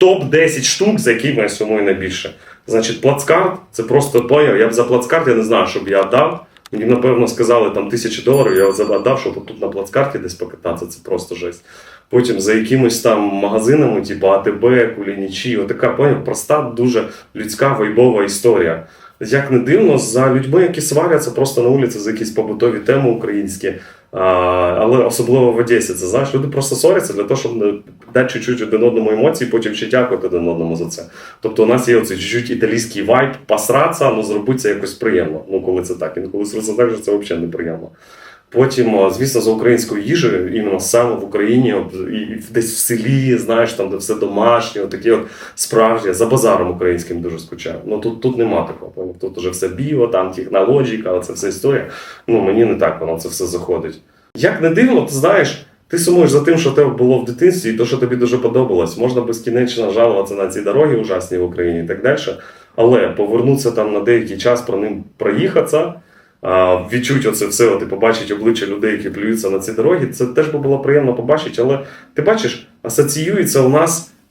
топ-10 штук, за які я сумую найбільше. Значить, плацкарт це просто поняв. Я б за плацкарт я не знаю, що б я дав. Мені, напевно, сказали там тисячі доларів, я задав, щоб тут на плацкарті десь покататися, це просто жесть. Потім за якимось там магазинами, типу АТБ, Кулінічі, отака поняв, проста, дуже людська вайбова історія. Як не дивно, за людьми, які сваряться просто на вулиці за якісь побутові теми українські, а, але особливо в Одесі, це знаєш, люди просто сваряться для того, щоб дати чуть-чуть один одному емоції, потім ще дякувати один одному за це. Тобто у нас є оцей чуть-чуть італійський вайб, посратися, ну зробити це якось приємно. Ну, коли це так. Інколи це так, що це взагалі неприємно. Потім, звісно, за українською їжею, іменно саме в Україні, і, десь в селі, знаєш, там, де все домашнє, такі от справжні, за базаром українським дуже скучаю. Ну тут, тут нема такого. Тут уже все біо, там технологіка, це все історія. Ну мені не так воно це все заходить. Як не дивно, ти знаєш, ти сумуєш за тим, що тебе було в дитинстві, і то, що тобі дуже подобалось. Можна безкінечно жалуватися на ці дороги ужасні в Україні і так далі. Але повернутися там на деякий час про ним проїхатися, відчути оце все, от, і побачить обличчя людей, які плюються на ці дороги, це теж би було приємно побачити. Але ти бачиш, асоціюється у нас